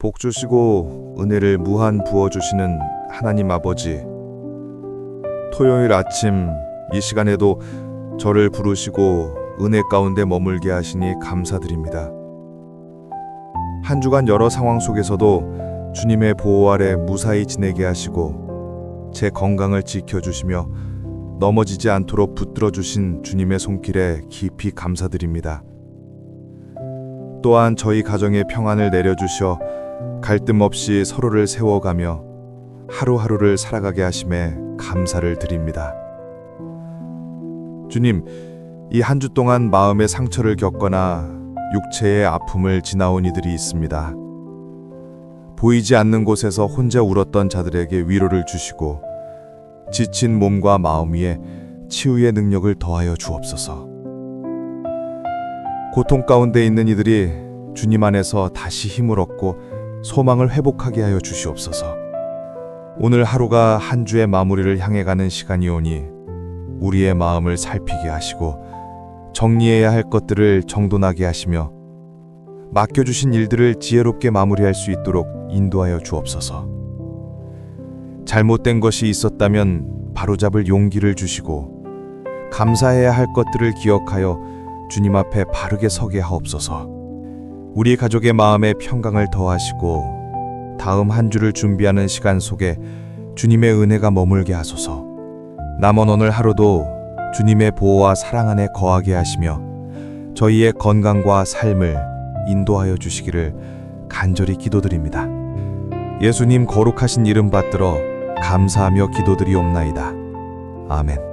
복 주시고 은혜를 무한 부어 주시는 하나님 아버지. 토요일 아침 이 시간에도 저를 부르시고 은혜 가운데 머물게 하시니 감사드립니다. 한 주간 여러 상황 속에서도 주님의 보호 아래 무사히 지내게 하시고 제 건강을 지켜 주시며 넘어지지 않도록 붙들어 주신 주님의 손길에 깊이 감사드립니다. 또한 저희 가정에 평안을 내려 주셔 갈등 없이 서로를 세워가며 하루하루를 살아가게 하심에 감사를 드립니다. 주님, 이 한 주 동안 마음의 상처를 겪거나 육체의 아픔을 지나온 이들이 있습니다. 보이지 않는 곳에서 혼자 울었던 자들에게 위로를 주시고 지친 몸과 마음 위에 치유의 능력을 더하여 주옵소서. 고통 가운데 있는 이들이 주님 안에서 다시 힘을 얻고 소망을 회복하게 하여 주시옵소서. 오늘 하루가 한 주의 마무리를 향해 가는 시간이 오니 우리의 마음을 살피게 하시고 정리해야 할 것들을 정돈하게 하시며 맡겨주신 일들을 지혜롭게 마무리할 수 있도록 인도하여 주옵소서. 잘못된 것이 있었다면 바로잡을 용기를 주시고 감사해야 할 것들을 기억하여 주님 앞에 바르게 서게 하옵소서. 우리 가족의 마음에 평강을 더하시고 다음 한 주를 준비하는 시간 속에 주님의 은혜가 머물게 하소서. 남은 오늘 하루도 주님의 보호와 사랑 안에 거하게 하시며 저희의 건강과 삶을 인도하여 주시기를 간절히 기도드립니다. 예수님 거룩하신 이름 받들어 감사하며 기도드리옵나이다. 아멘.